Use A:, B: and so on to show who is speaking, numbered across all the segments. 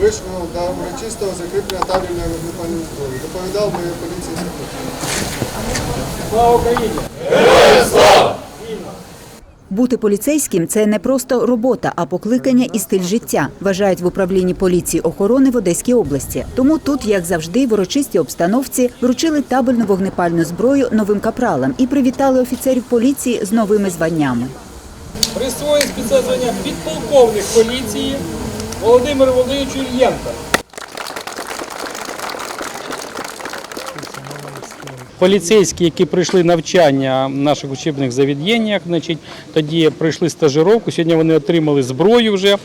A: вишколом та урочистого закріплення табельної вогнепальної зброї. Доповідав моя поліція
B: Слава Україні!
C: Бути поліцейським це не просто робота, а покликання і стиль життя, вважають в управлінні поліції охорони в Одеській області. Тому тут, як завжди, в урочистій обстановці вручили табельну вогнепальну зброю новим капралам і привітали офіцерів поліції з новими званнями.
B: Присвоїть спецзвання підполковник поліції Володимир Володимировичу Ільєнко. Поліцейські, які пройшли навчання в наших учебних заведеннях, значить, тоді пройшли стажировку, сьогодні вони отримали зброю вже.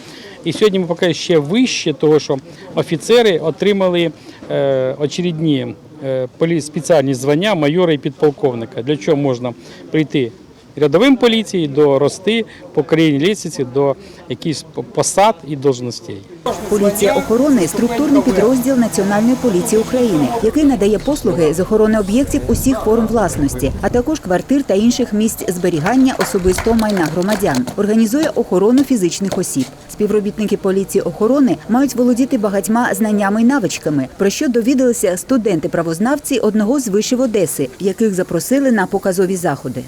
B: І сьогодні ми поки ще вище, того що офіцери отримали е, очередні е, спеціальні звання майора і підполковника. Для чого можна прийти рядовим поліції до рости по країні лісиці до якихось посад і должностей.
C: Поліція охорони структурний підрозділ Національної поліції України, який надає послуги з охорони об'єктів усіх форм власності, а також квартир та інших місць зберігання особистого майна громадян. Організує охорону фізичних осіб. Співробітники поліції охорони мають володіти багатьма знаннями і навичками, про що довідалися студенти-правознавці одного з вишів Одеси, яких запросили на показові заходи.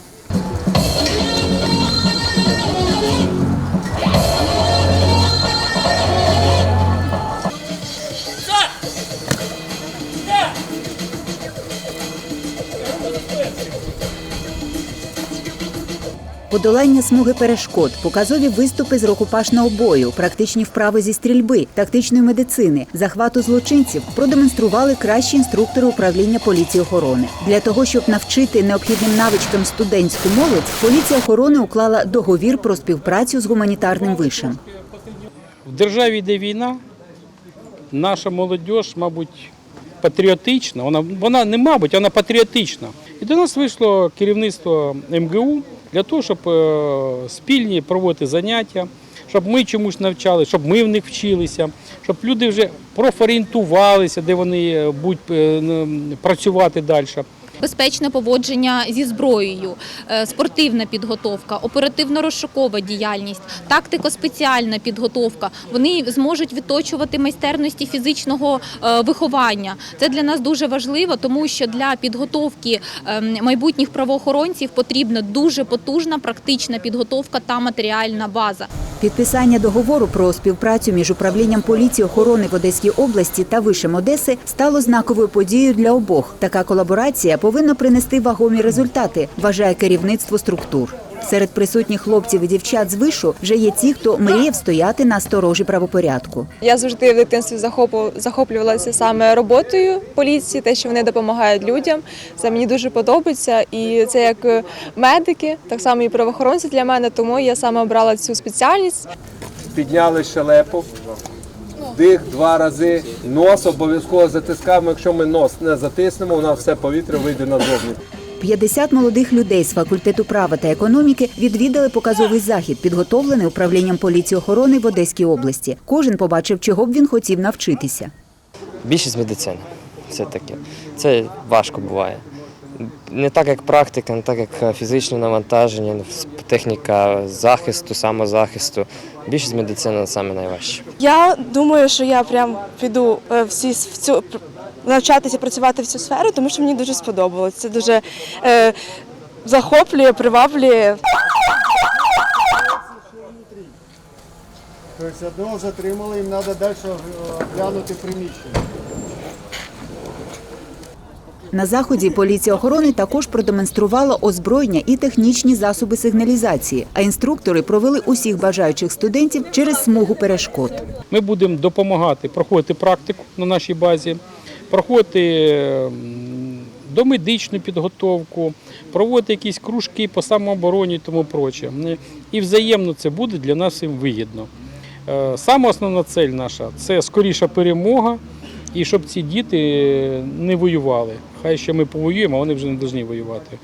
C: Подолання смуги перешкод, показові виступи з рукопашного бою, практичні вправи зі стрільби, тактичної медицини, захвату злочинців продемонстрували кращі інструктори управління поліції охорони. Для того щоб навчити необхідним навичкам студентську молодь, поліція охорони уклала договір про співпрацю з гуманітарним вишем.
B: В державі йде війна, наша молодь, мабуть, патріотична. Вона, вона не мабуть, вона патріотична. І до нас вийшло керівництво МГУ для того, щоб е, спільні проводити заняття, щоб ми чомусь навчали, щоб ми в них вчилися, щоб люди вже профорієнтувалися, де вони е, будуть е, працювати далі.
D: Безпечне поводження зі зброєю, е, спортивна підготовка, оперативно-розшукова діяльність, тактико-спеціальна підготовка. Вони зможуть відточувати майстерності фізичного е, виховання. Це для нас дуже важливо, тому що для підготовки ем, майбутніх правоохоронців потрібна дуже потужна практична підготовка та матеріальна база.
C: Підписання договору про співпрацю між управлінням поліції охорони в Одеській області та Вишем Одеси стало знаковою подією для обох. Така колаборація повинна принести вагомі результати, вважає керівництво структур. Серед присутніх хлопців і дівчат з вишу вже є ті, хто мріяв стояти на сторожі правопорядку.
E: Я завжди в дитинстві захопу- захоплювалася саме роботою поліції, те, що вони допомагають людям. Це мені дуже подобається. І це як медики, так само і правоохоронці для мене, тому я саме обрала цю спеціальність.
F: підняли щелепу, дих два рази, нос обов'язково затискаємо. Якщо ми нос не затиснемо, у нас все повітря вийде назовні.
C: 50 молодих людей з факультету права та економіки відвідали показовий захід, підготовлений управлінням поліції охорони в Одеській області. Кожен побачив, чого б він хотів навчитися.
G: Більшість медицини. Це таке. Це важко буває. Не так, як практика, не так, як фізичне навантаження, техніка захисту, самозахисту. Більшість медицини саме найважче.
H: Я думаю, що я прям піду е, в ці- в цю навчатися працювати в цю сферу, тому що мені дуже сподобалось. Це дуже е, захоплює, приваблює.
A: Тобто одного затримали, їм треба далі оглянути приміщення.
C: На заході поліція охорони також продемонструвала озброєння і технічні засоби сигналізації. А інструктори провели усіх бажаючих студентів через смугу перешкод.
B: Ми будемо допомагати проходити практику на нашій базі, проходити домедичну підготовку, проводити якісь кружки по самообороні і тому проче. І взаємно це буде для нас всім вигідно. Е, Саме основна цель наша це скоріша перемога і щоб ці діти не воювали. Хай ще ми повоюємо, а вони вже не повинні воювати.